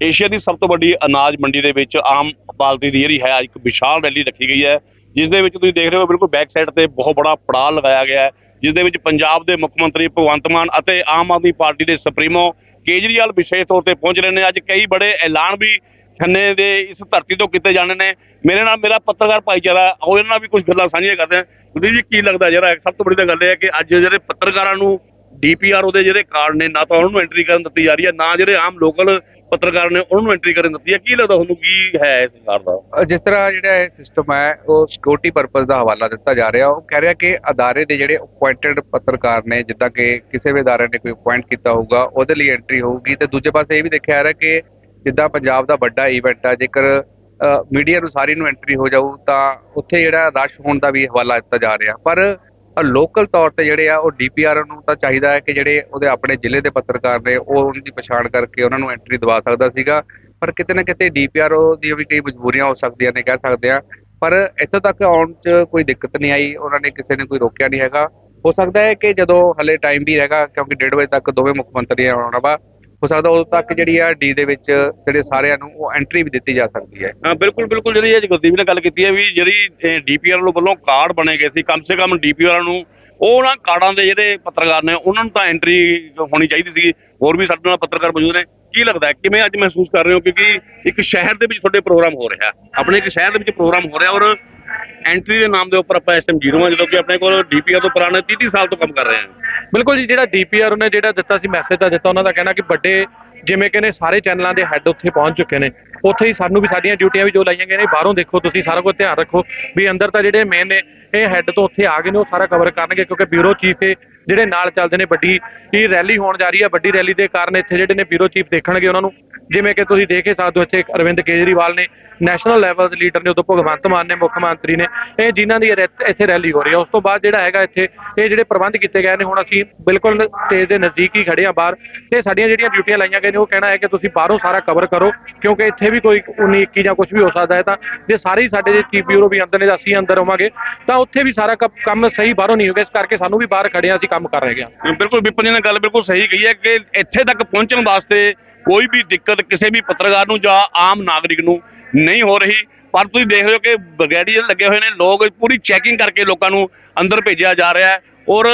Asia ਦੀ ਸਭ ਤੋਂ ਵੱਡੀ ਅਨਾਜ ਮੰਡੀ ਦੇ ਵਿੱਚ ਆਮ ਬਾਲਦੀ ਦੀ ਜਿਹੜੀ ਹੈ ਇੱਕ ਵਿਸ਼ਾਲ ਰੈਲੀ ਰੱਖੀ ਗਈ ਹੈ। ਜਿਸ ਦੇ ਵਿੱਚ ਤੁਸੀਂ ਦੇਖ ਰਹੇ ਹੋ ਬਿਲਕੁਲ ਬੈਕ ਸਾਈਡ ਤੇ ਬਹੁਤ ਬੜਾ ਪੜਾਅ ਲਗਾਇਆ ਗਿਆ ਹੈ। ਜਿਸ ਦੇ ਵਿੱਚ ਪੰਜਾਬ ਦੇ ਮੁੱਖ ਮੰਤਰੀ ਭਗਵੰਤ ਮਾਨ ਅਤੇ ਆਮ ਆਦਮੀ ਪਾਰਟੀ ਦੇ ਸੁਪਰੀਮੋ ਕੇਜਰੀਵਾਲ ਵਿਸ਼ੇਸ਼ ਤੌਰ ਤੇ ਪਹੁੰਚ ਰਹੇ ਨੇ। ਅੱਜ ਕਈ ਬੜੇ ਐਲਾਨ ਵੀ ਖੰਨੇ ਦੇ ਇਸ ਧਰਤੀ ਤੋਂ ਕੀਤੇ ਜਾਣੇ ਨੇ। ਮੇਰੇ ਨਾਲ ਮੇਰਾ ਪੱਤਰਕਾਰ ਭਾਈਚਾਰਾ ਹੈ, ਇਹਨਾਂ ਨਾਲ ਵੀ ਕੁਝ ਗੱਲਾਂ ਸਾਂਝੀਆਂ ਕਰਦੇ ਹਾਂ ਗੁਰਦੀਪ ਜੀ ਕੀ ਲੱਗਦਾ ਜਿਹੜਾ ਸਭ ਤੋਂ ਵੱਡੀ ਤਾਂ ਗੱਲ ਇਹ ਹੈ ਕਿ ਅੱਜ ਜਿਹੜੇ ਪੱਤਰਕਾਰਾਂ ਨੂੰ ਡੀਪੀਆਰ ਉਹਦੇ ਜਿਹੜੇ ਕਾਰਡ ਨੇ ਨਾ ਤਾਂ ਉਹਨਾਂ ਨੂੰ ਐਂਟਰੀ ਕਰਨ ਦਿੱਤੀ ਜਾ ਰਹੀ ਹੈ ਨਾ ਜਿਹੜੇ ਆਮ ਲੋਕਲ ਪੱਤਰਕਾਰ ਨੇ ਉਹਨਾਂ ਨੂੰ ਐਂਟਰੀ ਕਰਨ ਦਿੱਤੀ ਹੈ। ਕੀ ਲੱਗਦਾ ਤੁਹਾਨੂੰ ਕੀ ਹੈ ਇਸ ਸਰਕਾਰ ਦਾ? ਜਿਸ ਤਰ੍ਹਾਂ ਜਿਹੜਾ ਇਹ ਸਿਸਟਮ ਹੈ, ਉਹ ਸਿਕਿਉਰਿਟੀ ਪਰਪਸ ਦਾ ਹਵਾਲਾ ਦਿੱਤਾ ਜਾ ਰਿਹਾ। ਉਹ ਕਹਿ ਰਿਹਾ ਕਿ ਅਦਾਰੇ ਦੇ ਜਿਹੜੇ ਅਪਾਇੰਟਡ ਪੱਤਰਕਾਰ ਨੇ, ਜਿੱਦਾਂ ਕਿ ਕਿਸੇ ਵੀ ਅਦਾਰੇ ਨੇ ਕੋਈ ਅਪਾਇੰਟ ਕੀਤਾ ਹੋਊਗਾ, ਉਹਦੇ ਲਈ ਐਂਟਰੀ ਹੋਊਗੀ। ਤੇ ਦੂਜੇ ਪਾਸੇ ਇਹ ਵੀ ਦੇਖਿਆ ਜਾ ਰਿਹਾ ਕਿ ਜਿੱਦਾਂ ਪੰਜਾਬ ਦਾ ਵੱਡਾ ਇਵੈਂਟ ਆ, ਜੇਕਰ ਮੀਡੀਆ ਨੂੰ ਸਾਰੀ ਨੂੰ ਐਂਟਰੀ ਹੋ ਜਾਊ, ਤਾਂ ਉੱਥੇ ਜਿਹੜਾ ਰਸ਼ ਹੋਣ ਦਾ ਵੀ ਹਵਾਲਾ ਦਿੱਤਾ ਜਾ ਰਿਹਾ। ਪਰ ਲੋਕਲ ਤੌਰ ਤੇ ਜਿਹੜੇ ਆ, ਉਹ ਡੀਪੀਆਰ ਨੂੰ ਤਾਂ ਚਾਹੀਦਾ ਹੈ ਕਿ ਜਿਹੜੇ ਉਹਦੇ ਆਪਣੇ ਜ਼ਿਲ੍ਹੇ ਦੇ ਪੱਤਰਕਾਰ ਨੇ, ਉਹ ਉਹਨਾਂ ਦੀ ਪਛਾਣ ਕਰਕੇ ਉਹਨਾਂ ਨੂੰ ਐਂਟਰੀ ਦਵਾ ਸਕਦਾ ਸੀਗਾ। ਪਰ ਕਿਤੇ ਨਾ ਕਿਤੇ ਡੀਪੀਆਰ ਦੀਆਂ ਵੀ ਕਈ ਮਜਬੂਰੀਆਂ ਹੋ ਸਕਦੀਆਂ ਨੇ, ਕਹਿ ਸਕਦੇ ਆ ਪਰ ਇੱਥੋਂ ਤੱਕ ਆਉਣ 'ਚ ਕੋਈ ਦਿੱਕਤ ਨਹੀਂ ਆਈ, ਉਹਨਾਂ ਨੇ ਕਿਸੇ ਨੇ ਕੋਈ ਰੋਕਿਆ ਨਹੀਂ ਹੈਗਾ। ਹੋ ਸਕਦਾ ਹੈ ਕਿ ਜਦੋਂ ਹਲੇ ਟਾਈਮ ਵੀ ਹੈਗਾ ਕਿਉਂਕਿ 1:30 ਵਜੇ ਤੱਕ ਦੋਵੇਂ ਮੁੱਖ ਮੰਤਰੀ ਆਉਣਾ ਵਾ ਹੋ ਸਕਦਾ ਉਦੋਂ ਤੱਕ ਜਿਹੜੀ ਆ ਡੀ ਦੇ ਵਿੱਚ ਜਿਹੜੇ ਸਾਰਿਆਂ ਨੂੰ ਉਹ ਐਂਟਰੀ ਵੀ ਦਿੱਤੀ ਜਾ ਸਕਦੀ ਹੈ। ਹਾਂ, ਬਿਲਕੁਲ ਬਿਲਕੁਲ ਜਿਹੜੀ ਅੱਜ ਗੁਰਦੀਪ ਨੇ ਗੱਲ ਕੀਤੀ ਹੈ ਵੀ ਜਿਹੜੀ ਡੀਪੀਆਰ ਵੱਲੋਂ ਕਾਰਡ ਬਣੇ ਗਏ ਸੀ, ਕਮ ਸੇ ਕਮ ਡੀਪੀਆਰ ਨੂੰ ਉਹਨਾਂ ਕਾਰਡਾਂ ਦੇ ਜਿਹੜੇ ਪੱਤਰਕਾਰ ਨੇ, ਉਹਨਾਂ ਨੂੰ ਤਾਂ ਐਂਟਰੀ ਹੋਣੀ ਚਾਹੀਦੀ ਸੀ ਹੋਰ ਵੀ ਸਾਡੇ ਨਾਲ ਪੱਤਰਕਾਰ ਮੌਜੂਦ ਨੇ। ਕੀ ਲੱਗਦਾ ਕਿਵੇਂ ਅੱਜ ਮਹਿਸੂਸ ਕਰ ਰਹੇ ਹੋ? ਕਿਉਂਕਿ ਇੱਕ ਸ਼ਹਿਰ ਦੇ ਵਿੱਚ ਤੁਹਾਡੇ ਪ੍ਰੋਗਰਾਮ ਹੋ ਰਿਹਾ, ਆਪਣੇ ਇੱਕ ਸ਼ਹਿਰ ਦੇ ਵਿੱਚ ਪ੍ਰੋਗਰਾਮ ਹੋ ਰਿਹਾ ਔਰ ਐਂਟਰੀ ਦੇ ਨਾਮ ਦੇ ਉੱਪਰ ਆਪਾਂ ਇਸ ਟਾਈਮ ਜ਼ੀਰੋ ਹਾਂ ਜਦੋਂ ਕਿ ਆਪਣੇ ਕੋਲ ਡੀਪੀਆਰ ਤੋਂ ਪੁਰਾਣੇ 30 30 ਸਾਲ ਤੋਂ ਕੰਮ ਕਰ ਰਹੇ ਹਾਂ। ਬਿਲਕੁਲ ਜੀ, ਜਿਹੜਾ ਡੀਪੀਆਰ ਉਹਨੇ ਜਿਹੜਾ ਦਿੱਤਾ ਸੀ ਮੈਸੇਜ ਦਾ ਦਿੱਤਾ ਉਹਨਾਂ ਦਾ ਕਹਿਣਾ ਕਿ ਵੱਡੇ ਜਿਵੇਂ ਕਿ ਸਾਰੇ ਚੈਨਲਾਂ ਦੇ ਹੈੱਡ ਉੱਥੇ ਪਹੁੰਚ ਚੁੱਕੇ ਨੇ। ਉੱਥੇ ਹੀ ਸਾਨੂੰ ਵੀ ਸਾਡੀਆਂ ਡਿਊਟੀਆਂ ਵੀ ਜੋ ਲਾਈਆਂ ਗਈਆਂ ਨੇ, ਬਾਹਰੋਂ ਦੇਖੋ ਤੁਸੀਂ, ਸਾਰਾ ਕੁਝ ਧਿਆਨ ਰੱਖੋ ਵੀ ਅੰਦਰ ਤਾਂ ਜਿਹੜੇ ਮੇਨ ਨੇ, ਇਹ ਹੈੱਡ ਤੋਂ ਉੱਥੇ ਆ ਗਏ ਨੇ, ਉਹ ਸਾਰਾ ਕਵਰ ਕਰਨਗੇ, ਕਿਉਂਕਿ ਬਿਊਰੋ ਚੀਫ ਇਹ ਜਿਹੜੇ ਨਾਲ ਚੱਲਦੇ ਨੇ, ਵੱਡੀ ਇਹ ਰੈਲੀ ਹੋਣ ਜਾ ਰਹੀ ਹੈ ਵੱਡੀ ਰੈਲੀ ਦੇ ਕਾਰਨ ਇੱਥੇ ਜਿਹੜੇ ਨੇ ਬਿਊਰੋ ਚੀਫ ਦੇਖਣਗੇ ਉਹਨਾਂ ਨੂੰ। ਜਿਵੇਂ ਕਿ ਤੁਸੀਂ ਦੇਖ ਹੀ ਸਕਦੇ ਹੋ ਇੱਥੇ ਅਰਵਿੰਦ ਕੇਜਰੀਵਾਲ ਨੇ ਨੈਸ਼ਨਲ ਲੈਵਲ ਦੇ ਲੀਡਰ ਨੇ, ਉਦੋਂ ਭਗਵੰਤ ਮਾਨ ਨੇ, ਮੁੱਖ ਮੰਤਰੀ ਨੇ, ਇਹ ਜਿਨ੍ਹਾਂ ਦੀ ਇਹ ਇੱਥੇ ਰੈਲੀ ਹੋ ਰਹੀ ਹੈ। ਉਸ ਤੋਂ ਬਾਅਦ ਜਿਹੜਾ ਹੈਗਾ ਇੱਥੇ, ਇਹ ਜਿਹੜੇ ਪ੍ਰਬੰਧ ਕੀਤੇ ਗਏ ਨੇ, ਹੁਣ ਅਸੀਂ ਬਿਲਕੁਲ ਸਟੇਜ ਦੇ ਨਜ਼ਦੀਕ ਹੀ ਖੜੇ ਆ ਬਾਹਰ। ਤੇ ਸਾਡੀਆਂ ਜਿਹੜੀਆਂ ਡਿਊਟੀਆਂ ਲਾਈਆਂ ਗਈਆਂ ਨੇ, ਉਹ ਕਹਿਣਾ ਹੈ ਕਿ ਤੁਸੀਂ ਬਾਹਰੋਂ ਸਾਰਾ ਕਵਰ ਕਰੋ, ਕਿਉਂਕਿ ਇੱਥੇ ਵੀ ਕੋਈ 19 21 ਜਾਂ ਕੁਝ ਵੀ ਹੋ ਸਕਦਾ ਹੈ ਤਾਂ ਜੇ ਸਾਰੇ ਹੀ ਸਾਡੇ ਜੇ ਚੀਫ ਬਿਊਰੋ ਵੀ ਅੰਦਰ ਨੇ ਅਸੀਂ ਅੰਦਰ ਹੋਵਾਂਗੇ, ਤਾਂ ਉੱਥੇ ਵੀ ਸਾਰਾ ਕੰਮ- ਕੰਮ ਸਹੀ ਬਾਹਰੋਂ ਨਹੀਂ ਹੋਗਾ ਇਸ ਕਰਕੇ ਸਾਨੂੰ ਵੀ ਬਾਹਰ ਖੜੇ ਆ ਅਸੀਂ ਕੰਮ ਕਰ ਰਹੇ ਹਾਂ। ਬਿਲਕੁਲ ਵਿਪਨ ਜੀ ਨੇ ਗੱਲ ਬਿਲਕੁਲ ਸਹੀ ਕਹੀ ਹੈ ਕਿ ਇੱਥੇ ਤੱਕ ਪਹੁੰਚਣ ਵਾਸਤੇ ਕੋਈ ਵੀ ਦਿੱਕਤ ਕਿਸੇ ਵੀ ਪੱਤਰਕਾਰ ਨੂੰ ਜਾਂ ਆਮ ਨਾਗਰਿਕ ਨੂੰ ਨਹੀਂ ਹੋ ਰਹੀ। ਪਰ ਤੁਸੀਂ ਦੇਖ ਰਹੇ ਹੋ ਕਿ ਬ੍ਰਿਗੇਡੀਅਰ ਲੱਗੇ ਹੋਏ ਨੇ, ਲੋਕ ਪੂਰੀ ਚੈਕਿੰਗ ਕਰਕੇ ਲੋਕਾਂ ਨੂੰ ਅੰਦਰ ਭੇਜਿਆ ਜਾ ਰਿਹਾ ਹੈ ਔਰ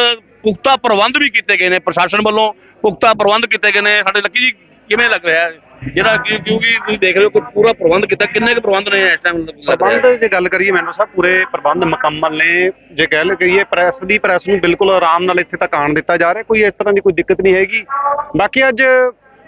ਪੁਖਤਾ ਪ੍ਰਬੰਧ ਵੀ ਕੀਤੇ ਗਏ ਨੇ ਪ੍ਰਸ਼ਾਸਨ ਵੱਲੋਂ। ਪੁਖਤਾ ਪ੍ਰਬੰਧ ਕੀਤੇ ਗਏ ਨੇ। ਸਾਡੇ ਲੱਕੀ ਜੀ, ਕਿਵੇਂ ਲੱਗ ਰਿਹਾ ਹੈ? ਜਿਹੜਾ ਕਿ ਕਿਉਂਕਿ ਤੁਸੀਂ ਦੇਖ ਰਹੇ ਹੋ ਕਿ ਪੂਰਾ ਪ੍ਰਬੰਧ ਕੀਤਾ। ਕਿੰਨੇ ਕੁ ਪ੍ਰਬੰਧ ਨੇ ਇਸ ਟਾਈਮ ਪ੍ਰਬੰਧ ਜੇ ਗੱਲ ਕਰੀਏ ਮੈਨੂੰ ਸਾਹਿਬ ਪੂਰੇ ਪ੍ਰਬੰਧ ਮੁਕੰਮਲ ਨੇ। ਜੇ ਕਹਿ ਲਈਏ ਕਰੀਏ ਪ੍ਰੈਸ ਦੀ ਪ੍ਰੈਸ ਨੂੰ ਬਿਲਕੁਲ ਆਰਾਮ ਨਾਲ ਇੱਥੇ ਤੱਕ ਆਉਣ ਦਿੱਤਾ ਜਾ ਰਿਹਾ। ਕੋਈ ਇਸ ਤਰ੍ਹਾਂ ਦੀ ਕੋਈ ਦਿੱਕਤ ਨਹੀਂ ਹੈਗੀ। ਬਾਕੀ ਅੱਜ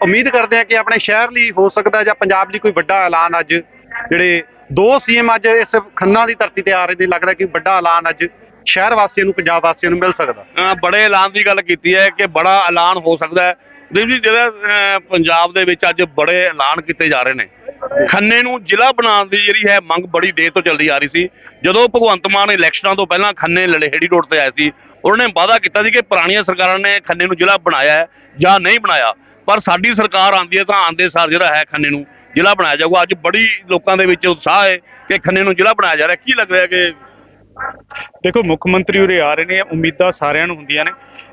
ਉਮੀਦ ਕਰਦੇ ਹਾਂ ਕਿ ਆਪਣੇ ਸ਼ਹਿਰ ਲਈ ਹੋ ਸਕਦਾ ਜਾਂ ਪੰਜਾਬ ਲਈ ਕੋਈ ਵੱਡਾ ਐਲਾਨ ਅੱਜ ਜਿਹੜੇ ਦੋ ਸੀਐਮ ਅੱਜ ਇਸ ਖੰਨਾ ਦੀ ਧਰਤੀ ਤੇ ਆ ਰਹੇ ਨੇ, ਲੱਗਦਾ ਕਿ ਵੱਡਾ ਐਲਾਨ ਅੱਜ ਸ਼ਹਿਰ ਵਾਸੀਆਂ ਨੂੰ, ਪੰਜਾਬ ਵਾਸੀਆਂ ਨੂੰ ਮਿਲ ਸਕਦਾ। ਬੜੇ ਐਲਾਨ ਦੀ ਗੱਲ ਕੀਤੀ ਹੈ ਕਿ ਬੜਾ ਐਲਾਨ ਹੋ ਸਕਦਾ ਹੈ। ਦੇਵ ਜੀ, ਜਿਹੜਾ ਪੰਜਾਬ ਦੇ ਵਿੱਚ ਅੱਜ ਬੜੇ ਐਲਾਨ ਕੀਤੇ ਜਾ ਰਹੇ ਨੇ। ਖੰਨੇ ਨੂੰ ਜ਼ਿਲ੍ਹਾ ਬਣਾਉਣ ਦੀ ਜਿਹੜੀ ਹੈ ਮੰਗ ਬੜੀ ਦੇਰ ਤੋਂ ਚੱਲਦੀ ਆ ਰਹੀ ਸੀ। ਜਦੋਂ ਭਗਵੰਤ ਮਾਨ ਇਲੈਕਸ਼ਨਾਂ ਤੋਂ ਪਹਿਲਾਂ ਖੰਨੇ ਲਲੇਹੜੀ ਰੋਡ ਤੇ ਆਏ ਸੀ, ਉਹਨਾਂ ਨੇ ਵਾਅਦਾ ਕੀਤਾ ਸੀ ਕਿ ਪੁਰਾਣੀਆਂ ਸਰਕਾਰਾਂ ਨੇ ਖੰਨੇ ਨੂੰ ਜ਼ਿਲ੍ਹਾ ਬਣਾਇਆ ਹੈ ਜਾਂ ਨਹੀਂ ਬਣਾਇਆ। ਪਰ ਸਾਡੀ ਸਰਕਾਰ ਆਂਦੀ ਹੈ ਤਾਂ ਆਂਦੇ ਸਾਰ ਜਿਹੜਾ ਹੈ ਖੰਨੇ ਨੂੰ ਜ਼ਿਲ੍ਹਾ ਬਣਾਇਆ ਜਾਊਗਾ। ਅੱਜ ਬੜੀ ਲੋਕਾਂ ਦੇ ਵਿੱਚ ਉਤਸ਼ਾਹ ਹੈ ਕਿ ਖੰਨੇ ਨੂੰ ਜ਼ਿਲ੍ਹਾ ਬਣਾਇਆ ਜਾ ਰਿਹਾ। ਕੀ ਲੱਗ ਰਿਹਾ ਕਿ ਦੇਖੋ, ਮੁੱਖ ਮੰਤਰੀ ਉਰੇ ਆ ਰਹੇ ਨੇ, ਉਮੀਦਾਂ ਸਾਰਿਆਂ ਨੂੰ ਹੁੰਦੀਆਂ ਨੇ।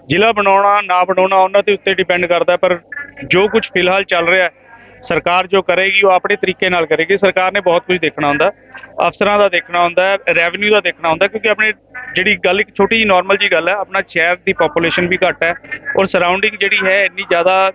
ਜ਼ਿਲ੍ਹਾ ਬਣਾਉਣਾ, ਨਾ ਬਣਾਉਣਾ, ਉਹਨਾਂ ਦੇ ਉੱਤੇ ਡਿਪੈਂਡ ਕਰਦਾ ਪਰ ਜੋ ਕੁਝ ਫਿਲਹਾਲ ਚੱਲ ਰਿਹਾ ਹੈ, ਸਰਕਾਰ ਜੋ ਕਰੇਗੀ, ਉਹ ਆਪਣੇ ਤਰੀਕੇ ਨਾਲ ਕਰੇਗੀ। ਸਰਕਾਰ ਨੇ ਬਹੁਤ ਕੁਝ ਦੇਖਣਾ ਹੁੰਦਾ। ਅਫਸਰਾਂ ਦਾ ਦੇਖਣਾ ਹੁੰਦਾ ਹੈ ਰੈਵਨਿਊ ਦਾ ਦੇਖਣਾ ਹੁੰਦਾ, ਕਿਉਂਕਿ ਆਪਣੇ ਜਿਹੜੀ ਗੱਲ, ਇੱਕ ਛੋਟੀ ਜੀ ਨਾਰਮਲ ਜੀ ਗੱਲ ਹੈ, ਆਪਣਾ ਸ਼ਹਿਰ ਦੀ ਪੋਪੂਲੇਸ਼ਨ ਵੀ ਘੱਟ ਹੈ, ਔਰ ਸਰਾਊਂਡਿੰਗ ਜਿਹੜੀ ਹੈ, ਇੰਨੀ ਜ਼ਿਆਦਾ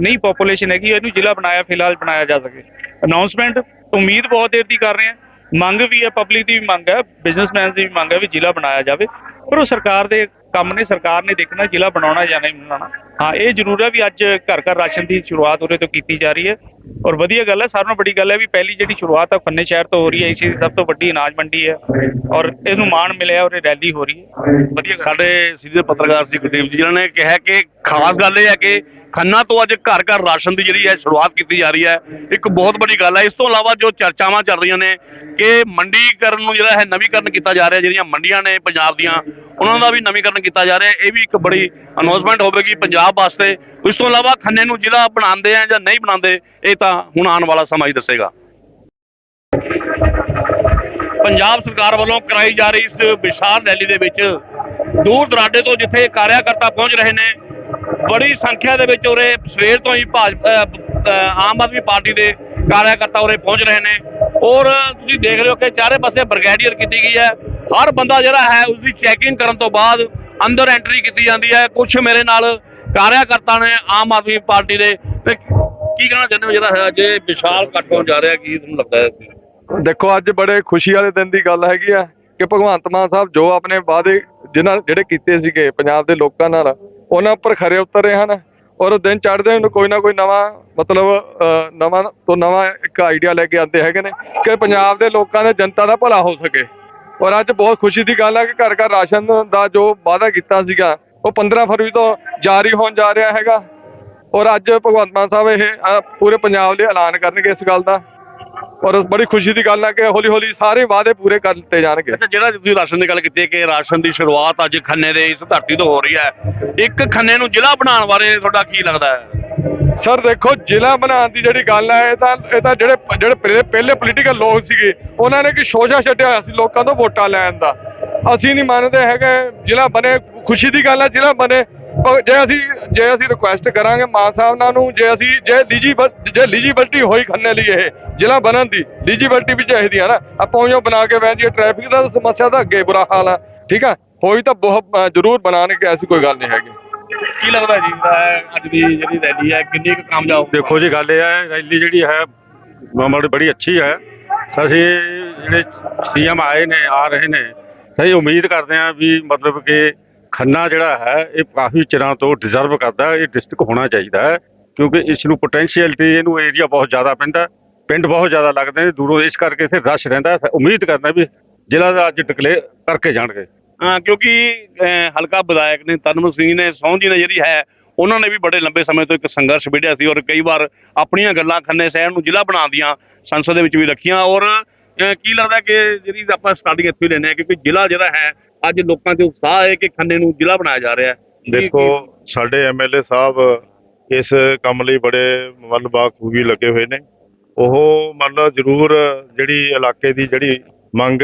ਨਹੀਂ ਪੋਪੂਲੇਸ਼ਨ ਹੈਗੀ, ਇਹਨੂੰ ਜ਼ਿਲ੍ਹਾ ਬਣਾਇਆ, ਫਿਲਹਾਲ ਬਣਾਇਆ ਜਾ ਸਕੇ। ਅਨਾਉਂਸਮੈਂਟ ਉਮੀਦ ਬਹੁਤ ਦੇਰ ਦੀ ਕਰ ਰਹੇ ਹਾਂ। ਮੰਗ ਵੀ ਹੈ ਪਬਲਿਕ ਦੀ ਵੀ ਮੰਗ ਹੈ ਬਿਜ਼ਨਸਮੈਨ ਦੀ ਵੀ ਮੰਗ ਹੈ ਵੀ ਜ਼ਿਲ੍ਹਾ ਬਣਾਇਆ ਜਾਵੇ। ਪਰ ਉਹ ਸਰਕਾਰ ਦੇ ਕੰਮ ਨੇ, ਸਰਕਾਰ ਨੇ ਦੇਖਣਾ ਜ਼ਿਲ੍ਹਾ ਬਣਾਉਣਾ ਜਾਂ ਨਹੀਂ ਬਣਾਉਣਾ। ਹਾਂ, ਇਹ ਜ਼ਰੂਰ ਹੈ ਵੀ ਅੱਜ ਘਰ ਘਰ ਰਾਸ਼ਨ ਦੀ ਸ਼ੁਰੂਆਤ ਉਰੇ ਤੋਂ ਕੀਤੀ ਜਾ ਰਹੀ ਹੈ ਔਰ ਵਧੀਆ ਗੱਲ ਹੈ, ਸਾਰਿਆਂ ਨਾਲੋਂ ਵੱਡੀ ਗੱਲ ਹੈ ਵੀ ਪਹਿਲੀ ਜਿਹੜੀ ਸ਼ੁਰੂਆਤ ਹੈ ਖੰਨੇ ਸ਼ਹਿਰ ਤੋਂ ਹੋ ਰਹੀ ਹੈ, ਇਸੇ ਦੀ ਸਭ ਤੋਂ ਵੱਡੀ ਅਨਾਜ ਮੰਡੀ ਹੈ ਔਰ ਇਹਨੂੰ ਮਾਣ ਮਿਲਿਆ ਔਰ ਇਹ ਰੈਲੀ ਹੋ ਰਹੀ ਹੈ। ਵਧੀਆ ਸਾਡੇ ਸੀਨੀਅਰ ਪੱਤਰਕਾਰ ਸੀ ਗੁਰਦੀਪ ਜੀ, ਜਿਨ੍ਹਾਂ ਨੇ ਕਿਹਾ ਕਿ ਖਾਸ ਗੱਲ ਇਹ ਹੈ ਕਿ ਖੰਨਾ ਤੋਂ ਅੱਜ ਘਰ ਘਰ ਰਾਸ਼ਨ ਦੀ ਜਿਹੜੀ ਹੈ ਸ਼ੁਰੂਆਤ ਕੀਤੀ ਜਾ ਰਹੀ ਹੈ, ਇੱਕ ਬਹੁਤ ਵੱਡੀ ਗੱਲ ਹੈ। ਇਸ ਤੋਂ ਇਲਾਵਾ ਜੋ ਚਰਚਾਵਾਂ ਚੱਲ ਰਹੀਆਂ ਨੇ ਕਿ ਮੰਡੀਕਰਨ ਨੂੰ ਜਿਹੜਾ ਹੈ ਨਵੀਕਰਨ ਕੀਤਾ ਜਾ ਰਿਹਾ, ਜਿਹੜੀਆਂ ਮੰਡੀਆਂ ਨੇ ਪੰਜਾਬ ਦੀਆਂ, ਉਹਨਾਂ ਦਾ ਵੀ ਨਵੀਕਰਨ ਕੀਤਾ ਜਾ ਰਿਹਾ, ਇਹ ਵੀ ਇੱਕ ਬੜੀ ਅਨਾਉਂਸਮੈਂਟ ਹੋਵੇਗੀ। ਪੰਜਾਬ ਵਾਸਤੇ। ਇਸ ਤੋਂ ਇਲਾਵਾ ਖੰਨੇ ਨੂੰ ਜ਼ਿਲ੍ਹਾ ਬਣਾਉਂਦੇ ਆ ਜਾਂ ਨਹੀਂ ਬਣਾਉਂਦੇ, ਇਹ ਤਾਂ ਹੁਣ ਆਉਣ ਵਾਲਾ ਸਮਾਂ ਹੀ ਦੱਸੇਗਾ। ਪੰਜਾਬ ਸਰਕਾਰ ਵੱਲੋਂ ਕਰਾਈ ਜਾ ਰਹੀ ਇਸ ਵਿਸ਼ਾਲ ਰੈਲੀ ਦੇ ਵਿੱਚ ਦੂਰ ਦਰਾਡੇ ਤੋਂ ਜਿੱਥੇ ਕਾਰਿਆਕਰਤਾ ਪਹੁੰਚ ਰਹੇ ਨੇ, ਬੜੀ ਸੰਖਿਆ ਦੇ ਵਿੱਚ ਉਰੇ ਸਵੇਰ ਤੋਂ ਹੀ ਭਾਜਪਾ ਆਮ ਆਦਮੀ ਪਾਰਟੀ ਦੇ ਕਾਰਿਆਕਰਤਾ ਉਰੇ ਪਹੁੰਚ ਰਹੇ ਨੇ। ਔਰ ਤੁਸੀਂ ਦੇਖ ਰਹੇ ਹੋ ਕਿ ਚਾਰੇ ਪਾਸੇ ਬ੍ਰਿਗੇਡੀਅਰ ਕੀਤੀ ਗਈ ਹੈ। ਹਰ ਬੰਦਾ ਜਿਹੜਾ ਹੈ ਉਸ ਦੀ ਚੈਕਿੰਗ ਕਰਨ ਤੋਂ ਬਾਅਦ ਅੰਦਰ ਐਂਟਰੀ ਕੀਤੀ ਜਾਂਦੀ ਹੈ। ਕੁਝ ਮੇਰੇ ਨਾਲ ਕਾਰਿਆਕਰਤਾ ਨੇ ਆਮ ਆਦਮੀ ਪਾਰਟੀ ਦੇ ਤੇ ਕੀ ਕਹਿਣਾ ਚਾਹੁੰਦੇ ਹੋ ਜਿਹੜਾ ਹੈ ਅੱਜ ਇਹ ਵਿਸ਼ਾਲ ਇਕੱਠ ਹੋਣ ਜਾ ਰਿਹਾ ਕੀ ਤੁਹਾਨੂੰ ਲੱਗਦਾ ਹੈ ਦੇਖੋ ਅੱਜ ਬੜੇ ਖੁਸ਼ੀ ਵਾਲੇ ਦਿਨ ਦੀ ਗੱਲ ਹੈਗੀ ਆ ਕਿ ਭਗਵੰਤ ਮਾਨ ਸਾਹਿਬ ਜੋ ਆਪਣੇ ਵਾਅਦੇ ਜਿਨ੍ਹਾਂ ਜਿਹੜੇ ਕੀਤੇ ਸੀਗੇ ਪੰਜਾਬ ਦੇ ਲੋਕਾਂ ਨਾਲ ਉਹਨਾਂ ਉੱਪਰ ਖਰੇ ਉਤਰ ਰਹੇ ਹਨ ਔਰ ਦਿਨ ਚੜ੍ਹਦੇ ਨੂੰ ਕੋਈ ਨਾ ਕੋਈ ਨਵਾਂ ਮਤਲਬ ਅ, ਨਵਾਂ ਤੋਂ ਨਵਾਂ ਇੱਕ ਆਈਡੀਆ ਲੈ ਕੇ ਆਉਂਦੇ ਹੈਗੇ ਨੇ ਕਿ ਪੰਜਾਬ ਦੇ ਲੋਕਾਂ ਦੇ ਜਨਤਾ ਦਾ ਭਲਾ ਹੋ ਸਕੇ। ਔਰ ਅੱਜ ਬਹੁਤ ਖੁਸ਼ੀ ਦੀ ਗੱਲ ਹੈ ਕਿ ਘਰ ਘਰ ਰਾਸ਼ਨ ਦਾ ਜੋ ਵਾਅਦਾ ਕੀਤਾ ਸੀਗਾ ਉਹ 15 ਫਰਵਰੀ ਤੋਂ ਜਾਰੀ ਹੋਣ ਜਾ ਰਿਹਾ ਹੈਗਾ। ਔਰ ਅੱਜ ਭਗਵੰਤ ਮਾਨ ਸਾਹਿਬ ਇਹ ਪੂਰੇ ਪੰਜਾਬ ਲਈ ਐਲਾਨ ਕਰਨਗੇ ਇਸ ਗੱਲ ਦਾ। ਔਰ ਬੜੀ ਖੁਸ਼ੀ ਦੀ ਗੱਲ ਹੈ ਕਿ ਹੌਲੀ ਹੌਲੀ ਸਾਰੇ ਵਾਅਦੇ ਪੂਰੇ ਕਰ ਦਿੱਤੇ ਜਾਣਗੇ। ਅੱਛਾ ਜਿਹੜਾ ਤੁਸੀਂ ਰਾਸ਼ਨ ਦੀ ਗੱਲ ਕੀਤੀ ਹੈ ਕਿ ਰਾਸ਼ਨ ਦੀ ਸ਼ੁਰੂਆਤ ਅੱਜ ਖੰਨੇ ਦੇ ਇਸ ਧਰਤੀ ਤੋਂ ਹੋ ਰਹੀ ਹੈ ਇੱਕ ਖੰਨੇ ਨੂੰ ਜ਼ਿਲ੍ਹਾ ਬਣਾਉਣ ਬਾਰੇ ਤੁਹਾਡਾ ਕੀ ਲੱਗਦਾ ਹੈ? ਸਰ ਦੇਖੋ ਜ਼ਿਲ੍ਹਾ ਬਣਾਉਣ ਦੀ ਜਿਹੜੀ ਗੱਲ ਹੈ ਇਹ ਤਾਂ ਇਹ ਤਾਂ ਜਿਹੜੇ ਜਿਹੜੇ ਪਹਿਲੇ- ਪਹਿਲੇ ਪੋਲੀਟੀਕਲ ਲੋਕ ਸੀਗੇ ਉਹਨਾਂ ਨੇ ਕਿ ਸ਼ੋਸ਼ਾ ਛੱਡਿਆ ਹੋਇਆ ਸੀ ਲੋਕਾਂ ਤੋਂ ਵੋਟਾਂ ਲੈਣ ਦਾ। ਅਸੀਂ ਨਹੀਂ ਮੰਨਦੇ ਹੈਗੇ ਜ਼ਿਲ੍ਹਾ ਬਣੇ ਖੁਸ਼ੀ ਦੀ ਗੱਲ ਹੈ ਜ਼ਿਲ੍ਹਾ ਬਣੇ। ਜੇ ਅਸੀਂ ਜੇ ਅਸੀਂ ਰਿਕੁਐਸਟ ਕਰਾਂਗੇ ਮਾਨ ਸਾਹਿਬ ਨਾਲ ਨੂੰ ਜੇ ਅਸੀਂ ਜੇ ਲੀਜੀਬਲ ਜੇ ਲੀਜੀਬਿਲਟੀ ਹੋਈ ਖੰਨੇ ਲਈ ਇਹ ਜ਼ਿਲ੍ਹਾ ਬਣਨ ਦੀ ਲੀਜੀਬਿਲਟੀ ਵੀ ਚਾਹੀਦੀ ਹੈ ਨਾ ਆਪਾਂ ਉਹ ਬਣਾ ਕੇ ਬੈਠ ਜੀ ਟ੍ਰੈਫਿਕ ਦਾ ਸਮੱਸਿਆ ਤਾਂ ਅੱਗੇ ਬੁਰਾ ਹਾਲ ਹੈ ਠੀਕ ਹੈ ਹੋਈ ਤਾਂ ਬਹੁਤ ਜ਼ਰੂਰ ਬਣਾਉਣਗੇ ਐਸੀ ਕੋਈ ਗੱਲ ਨਹੀਂ ਹੈਗੀ। ਕੀ ਲੱਗਦਾ ਜੀ ਅੱਜ ਦੀ ਜਿਹੜੀ ਰੈਲੀ ਹੈ ਕਿੰਨੀ ਕੁ ਕਾਮਯਾਬ ਦੇਖੋ ਜੀ ਗੱਲ ਇਹ ਹੈ ਰੈਲੀ ਜਿਹੜੀ ਹੈ ਬੜੀ ਬੜੀ ਅੱਛੀ ਹੈ। ਅਸੀਂ ਜਿਹੜੇ ਸੀਐਮ ਆਏ ਨੇ ਆ ਰਹੇ ਨੇ ਸਹੀ ਉਮੀਦ ਕਰਦੇ ਹਾਂ ਵੀ ਮਤਲਬ ਕਿ ਖੰਨਾ ਜਿਹੜਾ ਹੈ, ਇਹ ਕਾਫੀ ਚਿਰਾਂ ਤੋਂ ਡਿਜ਼ਰਵ ਕਰਦਾ ਇਹ ਡਿਸਟ੍ਰਿਕਟ ਹੋਣਾ ਚਾਹੀਦਾ ਹੈ, ਕਿਉਂਕਿ ਇਸ ਨੂੰ ਪੋਟੈਂਸ਼ੀਅਲਟੀ ਇਹਨੂੰ ਏਰੀਆ ਬਹੁਤ ਜ਼ਿਆਦਾ ਪੈਂਦਾ ਪਿੰਡ ਬਹੁਤ ਜ਼ਿਆਦਾ ਲੱਗਦੇ ਨੇ, ਦੂਰੋਂ ਇਸ ਕਰਕੇ ਇੱਥੇ ਰਸ਼ ਰਹਿੰਦਾ ਉਮੀਦ ਕਰਦਾ ਵੀ ਜ਼ਿਲ੍ਹਾ ਦਾ ਅੱਜ ਡਿਕਲੇਅਰ ਕਰਕੇ ਜਾਣਗੇ। ਹਾਂ, ਕਿਉਂਕਿ ਹਲਕਾ ਵਿਧਾਇਕ ਨੇ ਤਨਮਨ ਸਿੰਘ ਨੇ, ਸਹੁੰ ਜੀ ਨੇ ਜਿਹੜੀ ਹੈ, ਉਹਨਾਂ ਨੇ ਵੀ ਬੜੇ ਲੰਬੇ ਸਮੇਂ ਤੋਂ ਇੱਕ ਸੰਘਰਸ਼ ਵਿੱਢਿਆ ਸੀ ਔਰ ਕਈ ਵਾਰ ਆਪਣੀਆਂ ਗੱਲਾਂ ਖੰਨੇ ਸਾਹਿਬ ਨੂੰ ਜ਼ਿਲ੍ਹਾ ਬਣਾਉਣ ਦੀਆਂ ਸੰਸਦ ਦੇ ਵਿੱਚ ਵੀ ਰੱਖੀਆਂ ਔਰ ਕੀ ਲੱਗਦਾ ਕਿ ਜਿਹੜੀ ਆਪਾਂ ਸਟਾਰਟਿੰਗ ਇੱਥੇ ਲੈਂਦੇ ਹਾਂ ਕਿਉਂਕਿ ਜ਼ਿਲ੍ਹਾ ਜਿਹੜਾ ਹੈ ਅੱਜ ਲੋਕਾਂ 'ਚ ਉਤਸ਼ਾਹ ਹੈ ਕਿ ਖੰਨੇ ਨੂੰ ਜ਼ਿਲ੍ਹਾ ਬਣਾਇਆ ਜਾ ਰਿਹਾ ਹੈ। ਦੇਖੋ ਸਾਡੇ ਐਮਐਲਏ ਸਾਹਿਬ ਇਸ ਕੰਮ ਲਈ ਬੜੇ ਮਤਲਬ ਬਾਖੂਬੀ ਲੱਗੇ ਹੋਏ ਨੇ। ਉਹ ਮਤਲਬ ਜ਼ਰੂਰ ਜਿਹੜੀ ਇਲਾਕੇ ਦੀ ਜਿਹੜੀ ਮੰਗ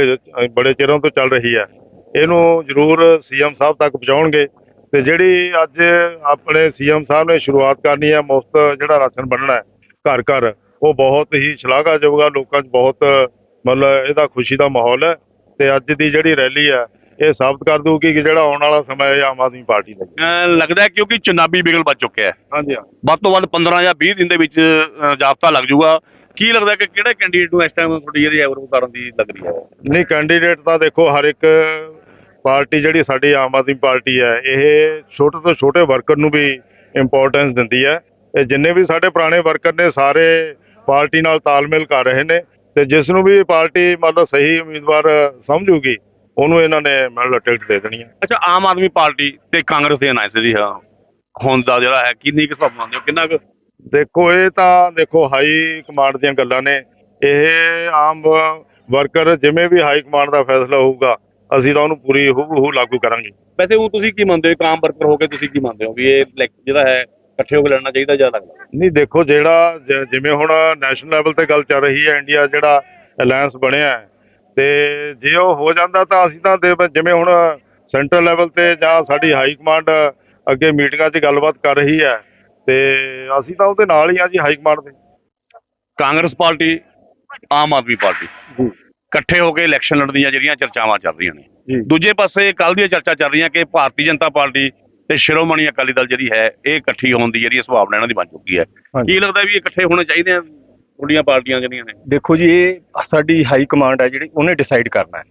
ਬੜੇ ਚਿਰਾਂ ਤੋਂ ਚੱਲ ਰਹੀ ਹੈ ਇਹਨੂੰ ਜ਼ਰੂਰ ਸੀਐਮ ਸਾਹਿਬ ਤੱਕ ਪਹੁੰਚਾਉਣਗੇ। ਤੇ ਜਿਹੜੀ ਅੱਜ ਆਪਣੇ ਸੀਐਮ ਸਾਹਿਬ ਨੇ ਸ਼ੁਰੂਆਤ ਕਰਨੀ ਹੈ ਮੁਫਤ ਜਿਹੜਾ ਰਾਸ਼ਨ ਵੰਡਣਾ ਹੈ ਘਰ ਘਰ ਉਹ ਬਹੁਤ ਹੀ ਸ਼ਲਾਘਾਯੋਗ ਆ ਲੋਕਾਂ 'ਚ ਬਹੁਤ ਮਤਲਬ ਇਹਦਾ ਖੁਸ਼ੀ ਦਾ ਮਾਹੌਲ ਹੈ ਤੇ ਅੱਜ ਦੀ ਜਿਹੜੀ ਰੈਲੀ ਹੈ ਇਹ ਸਾਬਤ ਕਰ ਦਊਗੀ ਕਿ ਜਿਹੜਾ ਆਉਣ ਵਾਲਾ ਸਮਾਂ ਹੈ ਆਮ ਆਦਮੀ ਪਾਰਟੀ ਦਾ। ਅਹ, ਲੱਗਦਾ ਹੈ ਕਿਉਂਕਿ ਚੁਣਾਵੀ ਬਿਗਲ ਵੱਜ ਚੁੱਕਿਆ ਹੈ। ਹਾਂਜੀ ਹਾਂ। ਵੱਧ ਤੋਂ ਵੱਧ 15 ਜਾਂ 20 ਦਿਨ ਦੇ ਵਿੱਚ ਅਹ, ਜਾਬਤਾ ਲੱਗ ਜਾਊਗਾ। ਕੀ ਲੱਗਦਾ ਕਿ ਕਿਹੜੇ ਕੈਂਡੀਡੇਟ ਨੂੰ ਇਸ ਟਾਈਮ ਤੁਹਾਡੀ ਜਿਹੜੀ ਐਵਰ ਉਤਾਰਨ ਦੀ ਲੱਗ ਰਹੀ ਹੈ? ਨਹੀਂ ਕੈਂਡੀਡੇਟ ਤਾਂ ਦੇਖੋ ਹਰ ਇੱਕ ਪਾਰਟੀ ਜਿਹੜੀ ਸਾਡੀ ਆਮ ਆਦਮੀ ਪਾਰਟੀ ਹੈ ਇਹ ਛੋਟੇ ਤੋਂ ਛੋਟੇ ਵਰਕਰ ਨੂੰ ਵੀ ਇੰਪੋਰਟੈਂਸ ਦਿੰਦੀ ਹੈ। ਤੇ ਜਿੰਨੇ ਵੀ ਸਾਡੇ ਪੁਰਾਣੇ ਵਰਕਰ ਨੇ ਸਾਰੇ ਪਾਰਟੀ ਨਾਲ ਤਾਲਮੇਲ ਕਰ ਰਹੇ ਨੇ। ਤੇ ਜਿਸ ਨੂੰ ਵੀ ਪਾਰਟੀ ਮਤਲਬ ਸਹੀ ਉਮੀਦਵਾਰ ਸਮਝੂਗੀ ਉਹਨੂੰ ਇਹਨਾਂ ਨੇ ਮਤਲਬ ਟਿਕਟ ਦੇ ਦੇਣੀ ਹੈ। ਅੱਛਾ ਆਮ ਆਦਮੀ ਪਾਰਟੀ ਤੇ ਕਾਂਗਰਸ ਦੇ ਅਨਾਇਸ ਜੀ ਹਾਂ। ਹੁਣ ਦਾ ਜਿਹੜਾ ਹੈ ਕਿੰਨੀ ਕੁ ਹਿਸਾਬ ਮੰਨਦੇ ਹੋ ਕਿੰਨਾ ਕੁ? ਦੇਖੋ ਇਹ ਤਾਂ ਦੇਖੋ ਹਾਈ ਕਮਾਂਡ ਦੀਆਂ ਗੱਲਾਂ ਨੇ। ਇਹ ਆਮ ਵਰਕਰ ਜਿਵੇਂ ਵੀ ਹਾਈ ਕਮਾਂਡ ਦਾ ਫੈਸਲਾ ਹੋਊਗਾ ਅਸੀਂ ਤਾਂ ਉਹਨੂੰ ਪੂਰੀ ਹੂਬਹੂ ਲਾਗੂ ਕਰਾਂਗੇ। ਵੈਸੇ ਉਹ ਤੁਸੀਂ ਕੀ ਮੰਨਦੇ ਹੋ? ਇੱਕ ਆਮ ਵਰਕਰ ਹੋ ਕੇ ਤੁਸੀਂ ਕੀ ਮੰਨਦੇ ਹੋ ਵੀ ਇਹ ਜਿਹੜਾ ਹੈ ਇਕੱਠੇ ਹੋ ਕੇ ਲੜਨਾ ਚਾਹੀਦਾ ਜਾਂ ਲੱਗਦਾ ਨਹੀਂ ਦੇਖੋ ਜਿਹੜਾ ਜ- ਜਿਵੇਂ ਹੁਣ ਨੈਸ਼ਨਲ ਲੈਵਲ ਤੇ ਗੱਲ ਚੱਲ ਰਹੀ ਹੈ ਇੰਡੀਆ ਜਿਹੜਾ ਅਲਾਈਅੰਸ ਬਣਿਆ ਹੈ, ਤੇ ਜੇ ਉਹ ਹੋ ਜਾਂਦਾ ਤਾਂ ਅਸੀਂ ਤਾਂ ਦੇ- ਜਿਵੇਂ ਹੁਣ ਸੈਂਟਰਲ ਲੈਵਲ ਤੇ ਜਾਂ ਸਾਡੀ ਹਾਈ ਕਮਾਂਡ ਅੱਗੇ ਮੀਟਿੰਗਾਂ 'ਚ ਗੱਲਬਾਤ ਕਰ ਰਹੀ ਹੈ ਤੇ ਅਸੀਂ ਤਾਂ ਉਹਦੇ ਨਾਲ ਹੀ ਆ ਜੀ ਹਾਈ ਕਮਾਂਡ ਦੇ। Congress party Aam Aadmi party. ਇਕੱਠੇ ਹੋ ਕੇ ਇਲੈਕਸ਼ਨ ਲੜਨ ਦੀਆਂ ਜਿਹੜੀਆਂ ਚਰਚਾਵਾਂ ਚੱਲ ਰਹੀਆਂ ਨੇ। ਦੂਜੇ ਪਾਸੇ ਕੱਲ ਦੀਆਂ ਚਰਚਾ ਚੱਲ ਰਹੀਆਂ ਕਿ ਭਾਰਤੀ ਜਨਤਾ ਪਾਰਟੀ ਤੇ ਸ਼ਿਰੋਮਣੀ ਅਕਾਲੀ ਦਲ ਜਿਹੜੀ ਹੈ ਇਹ ਇਕੱਠੀ ਹੋਣ ਦੀ ਜਿਹੜੀ ਸੰਭਾਵਨਾ ਇਹਨਾਂ ਦੀ ਬਣ ਚੁੱਕੀ ਹੈ। ਕੀ ਲੱਗਦਾ ਵੀ ਇਕੱਠੇ ਹੋਣੇ ਚਾਹੀਦੇ ਆ? ਤੁਹਾਡੀਆਂ ਪਾਰਟੀਆਂ ਜਿਹੜੀਆਂ ਨੇ। ਦੇਖੋ ਜੀ ਇਹ ਸਾਡੀ ਹਾਈ ਕਮਾਂਡ ਹੈ ਜਿਹੜੀ ਉਹਨੇ ਡਿਸਾਈਡ ਕਰਨਾ ਹੈ।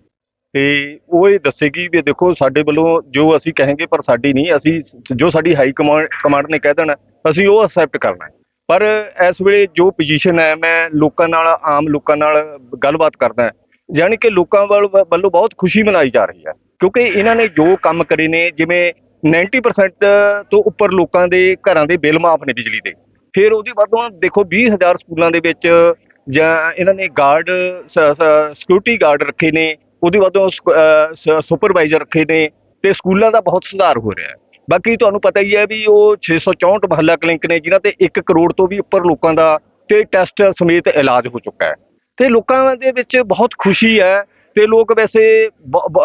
ਤੇ ਉਹ ਇਹ ਦੱਸੇਗੀ ਵੀ ਦੇਖੋ ਸਾਡੇ ਵੱਲੋਂ ਜੋ ਅਸੀਂ ਕਹਾਂਗੇ ਪਰ ਸਾਡੀ ਨਹੀਂ ਅਸੀਂ ਜੋ ਸਾਡੀ ਹਾਈ ਕਮਾਂਡ ਕਮਾਂਡ ਨੇ ਕਹਿ ਦੇਣਾ ਅਸੀਂ ਉਹ ਅਕਸੈਪਟ ਕਰਨਾ ਪਰ ਇਸ ਵੇਲੇ ਜੋ ਪੋਜੀਸ਼ਨ ਹੈ ਮੈਂ ਲੋਕਾਂ ਨਾਲ ਆਮ ਲੋਕਾਂ ਨਾਲ ਗੱਲਬਾਤ ਕਰਦਾ ਯਾਨੀ ਕਿ ਲੋਕਾਂ ਵੱਲੋਂ ਬਹੁਤ ਖੁਸ਼ੀ ਮਨਾਈ ਜਾ ਰਹੀ ਹੈ। ਕਿਉਂਕਿ ਇਹਨਾਂ ਨੇ ਜੋ ਕੰਮ ਕਰੇ ਨੇ ਜਿਵੇਂ 90% ਤੋਂ ਉੱਪਰ ਲੋਕਾਂ ਦੇ ਘਰਾਂ ਦੇ ਬਿੱਲ ਮਾਫ ਨੇ ਬਿਜਲੀ ਦੇ। ਫਿਰ ਉਹਦੀ ਵੱਧੋਂ ਦੇਖੋ 20000 ਸਕੂਲਾਂ ਦੇ ਵਿੱਚ ਜਾਂ ਇਹਨਾਂ ਨੇ ਗਾਰਡ ਸਿਕਿਉਰਿਟੀ ਗਾਰਡ ਰੱਖੇ ਨੇ, ਉਹਦੀ ਵੱਧੋਂ ਸੁਪਰਵਾਈਜ਼ਰ ਰੱਖੇ ਨੇ ਤੇ ਸਕੂਲਾਂ ਦਾ ਬਹੁਤ ਸੁਧਾਰ ਹੋ ਰਿਹਾ ਹੈ। ਬਾਕੀ ਤੁਹਾਨੂੰ ਪਤਾ ਹੀ ਹੈ ਵੀ ਉਹ 664 ਮਹੱਲਾ ਕਲਿੰਕ ਨੇ ਜਿਨ੍ਹਾਂ ਤੇ 1 ਕਰੋੜ ਤੋਂ ਵੀ ਉੱਪਰ ਲੋਕਾਂ ਦਾ ਤੇ ਟੈਸਟ ਸਮੇਤ ਇਲਾਜ ਹੋ ਚੁੱਕਾ ਹੈ। ਤੇ ਲੋਕਾਂ ਦੇ ਵਿੱਚ ਬਹੁਤ ਖੁਸ਼ੀ ਹੈ ਤੇ ਲੋਕ ਵੈਸੇ ਬ- ਬ-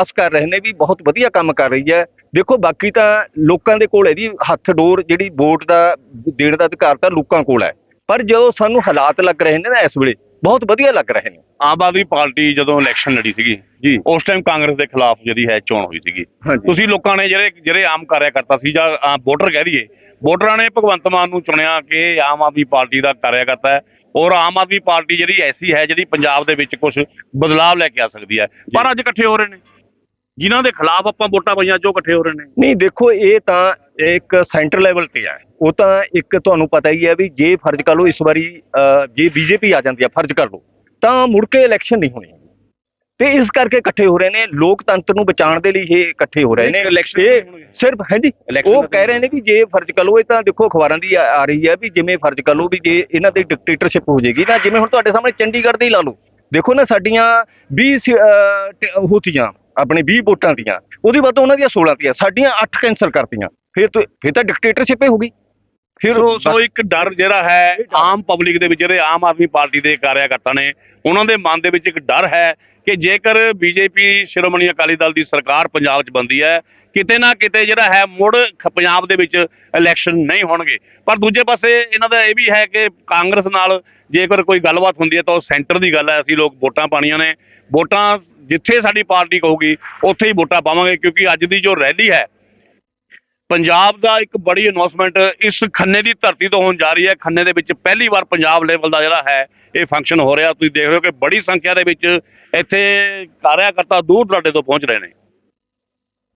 ਆਸ ਕਰ ਰਹੇ ਨੇ ਵੀ ਬਹੁਤ ਵਧੀਆ ਕੰਮ ਕਰ ਰਹੀ ਹੈ। ਦੇਖੋ ਬਾਕੀ ਤਾਂ ਲੋਕਾਂ ਦੇ ਕੋਲ ਹੈ ਜੀ ਹੱਥ ਡੋਰ ਜਿਹੜੀ ਵੋਟ ਦਾ ਦੇਣ ਦਾ ਅਧਿਕਾਰ ਤਾਂ ਲੋਕਾਂ ਕੋਲ ਹੈ। ਪਰ ਜੋ ਸਾਨੂੰ ਹਾਲਾਤ ਲੱਗ ਰਹੇ ਨੇ ਨਾ ਇਸ ਵੇਲੇ ਬਹੁਤ ਵਧੀਆ ਲੱਗ ਰਹੇ ਨੇ। ਆਮ ਆਦਮੀ ਪਾਰਟੀ ਜਦੋਂ ਇਲੈਕਸ਼ਨ ਲੜੀ ਸੀਗੀ ਜੀ। ਉਸ ਟਾਈਮ ਕਾਂਗਰਸ ਦੇ ਖਿਲਾਫ ਜਿਹੜੀ ਹੈ ਚੋਣ ਹੋਈ ਸੀਗੀ। ਤੁਸੀਂ ਲੋਕਾਂ ਨੇ ਜਿਹੜੇ ਜਿਹੜੇ ਆਮ ਕਾਰਿਆ ਕਰਤਾ ਸੀ ਜਾਂ ਵੋਟਰ ਕਹਿ ਦਈਏ ਵੋਟਰਾਂ ਨੇ ਭਗਵੰਤ ਮਾਨ ਨੂੰ ਚੁਣਿਆ ਕਿ ਆਮ ਆਦਮੀ ਪਾਰਟੀ ਦਾ ਕਾਰਿਆ ਕਰਤਾ ਹੈ ਔਰ ਆਮ ਆਦਮੀ ਪਾਰਟੀ ਜਿਹੜੀ ਐਸੀ ਹੈ ਜਿਹੜੀ ਪੰਜਾਬ ਦੇ ਵਿੱਚ ਕੁਝ ਬਦਲਾਵ ਲੈ ਕੇ ਆ ਸਕਦੀ ਹੈ। ਪਰ ਅੱਜ ਇਕੱਠੇ ਹੋ ਰਹੇ ਨੇ। ਜਿਨ੍ਹਾਂ ਦੇ ਖਿਲਾਫ ਆਪਾਂ ਵੋਟਾਂ ਪਈਆਂ ਜੋ ਇਕੱਠੇ ਹੋ ਰਹੇ ਨੇ। ਨਹੀਂ ਦੇਖੋ ਇਹ ਤਾਂ ਇੱਕ ਸੈਂਟਰ ਲੈਵਲ ਤੇ ਹੈ ਉਹ ਤਾਂ ਇੱਕ ਤੁਹਾਨੂੰ ਪਤਾ ਹੀ ਹੈ ਵੀ ਜੇ ਫਰਜ਼ ਕਰ ਲਓ ਇਸ ਵਾਰੀ ਜੇ ਬੀਜੇਪੀ ਆ ਜਾਂਦੀ ਹੈ ਫਰਜ਼ ਕਰ ਲਓ ਤਾਂ ਮੁੜ ਕੇ ਇਲੈਕਸ਼ਨ ਨਹੀਂ ਹੋਣੀ ਤੇ ਇਸ ਕਰਕੇ ਇਕੱਠੇ ਹੋ ਰਹੇ ਨੇ ਲੋਕਤੰਤਰ ਨੂੰ ਬਚਾਉਣ ਦੇ ਲਈ ਇਹ ਇਕੱਠੇ ਹੋ ਰਹੇ ਨੇ। ਇਲੈਕਸ਼ਨ ਇਹ ਸਿਰਫ ਹੈ ਜੀ Election ਉਹ ਤਾਂ ਕਹਿ ਰਹੇ ਨੇ ਵੀ ਜੇ ਫਰਜ਼ ਕਰ ਲਓ ਇਹ ਤਾਂ ਦੇਖੋ ਅਖਬਾਰਾਂ ਦੀ ਆ ਆ ਰਹੀ ਹੈ ਵੀ ਜਿਵੇਂ ਫਰਜ਼ ਕਰ ਲਓ ਵੀ ਜੇ ਇਹਨਾਂ ਦੀ ਡਿਕਟੇਟਰਸ਼ਿਪ ਹੋ ਜਾਏਗੀ ਨਾ ਜਿਵੇਂ ਹੁਣ ਤੁਹਾਡੇ ਸਾਹਮਣੇ ਚੰਡੀਗੜ੍ਹ ਦੇ ਲਾ ਲਓ। ਦੇਖੋ ਨਾ ਸਾਡੀਆਂ 20 ਉਹ ਤੀਆਂ ਆਪਣੇ 20 ਵੋਟਾਂ ਦੀਆਂ ਉਹਦੀ ਵੱਧ ਉਹਨਾਂ ਦੀਆਂ 16 ਤੀਆਂ ਸਾਡੀਆਂ 8 ਕੈਂਸਲ ਕਰਤੀਆਂ। ਫਿਰ ਤਾਂ ਫਿਰ ਤਾਂ ਡਿਕਟੇਟਰਸ਼ਿਪ ਹੀ ਹੋਗੀ ਫਿਰ ਸੋ ਸੋ ਇੱਕ ਡਰ ਜਿਹੜਾ ਹੈ ਆਮ ਪਬਲਿਕ ਦੇ ਵਿੱਚ ਜਿਹੜੇ ਆਮ ਆਦਮੀ ਪਾਰਟੀ ਦੇ ਕਾਰਿਆਕਰਤਾ ਨੇ ਉਹਨਾਂ ਦੇ ਮਨ ਦੇ ਵਿੱਚ ਇੱਕ ਡਰ ਹੈ ਕਿ ਜੇਕਰ ਬੀਜੇਪੀ, ਸ਼੍ਰੋਮਣੀ ਅਕਾਲੀ ਦਲ ਦੀ ਸਰਕਾਰ ਪੰਜਾਬ 'ਚ ਬੰਦੀ ਹੈ, ਕਿਤੇ ਨਾ ਕਿਤੇ ਜਿਹੜਾ ਹੈ ਮੁੜ ਪੰਜਾਬ ਦੇ ਵਿੱਚ ਇਲੈਕਸ਼ਨ ਨਹੀਂ ਹੋਣਗੇ। ਪਰ ਦੂਜੇ ਪਾਸੇ ਇਹਨਾਂ ਦਾ ਇਹ ਵੀ ਹੈ ਕਿ ਕਾਂਗਰਸ ਨਾਲ ਜੇਕਰ ਕੋਈ ਗੱਲਬਾਤ ਹੁੰਦੀ ਹੈ ਤਾਂ ਉਹ ਸੈਂਟਰ ਦੀ ਗੱਲ ਹੈ। ਅਸੀਂ ਲੋਕ ਵੋਟਾਂ ਪਾਣੀਆਂ ਨੇ। ਵੋਟਾਂ ਜਿੱਥੇ ਸਾਡੀ ਪਾਰਟੀ ਕਹੂਗੀ, ਉੱਥੇ ਹੀ ਵੋਟਾਂ ਪਾਵਾਂਗੇ ਕਿਉਂਕਿ ਅੱਜ ਦੀ ਜੋ ਰੈਲੀ ਹੈ, ਪੰਜਾਬ ਦਾ ਇੱਕ ਬੜੀ ਅਨਾਉਂਸਮੈਂਟ ਇਸ ਖੰਨੇ ਦੀ ਧਰਤੀ ਤੋਂ ਹੋਣ ਜਾ ਰਹੀ ਹੈ। ਖੰਨੇ ਦੇ ਵਿੱਚ ਪਹਿਲੀ ਵਾਰ ਪੰਜਾਬ ਲੈਵਲ ਦਾ ਜਿਹੜਾ ਹੈ, ਇਹ ਫੰਕਸ਼ਨ ਹੋ ਰਿਹਾ। ਤੁਸੀਂ ਦੇਖ ਰਹੇ ਹੋ ਕਿ ਬੜੀ ਸੰਖਿਆ ਦੇ ਵਿੱਚ ਇੱਥੇ ਕਾਰਿਆਕਰਤਾ ਦੂਰ ਦਰਾਡੇ ਤੋਂ ਪਹੁੰਚ ਰਹੇ ਨੇ।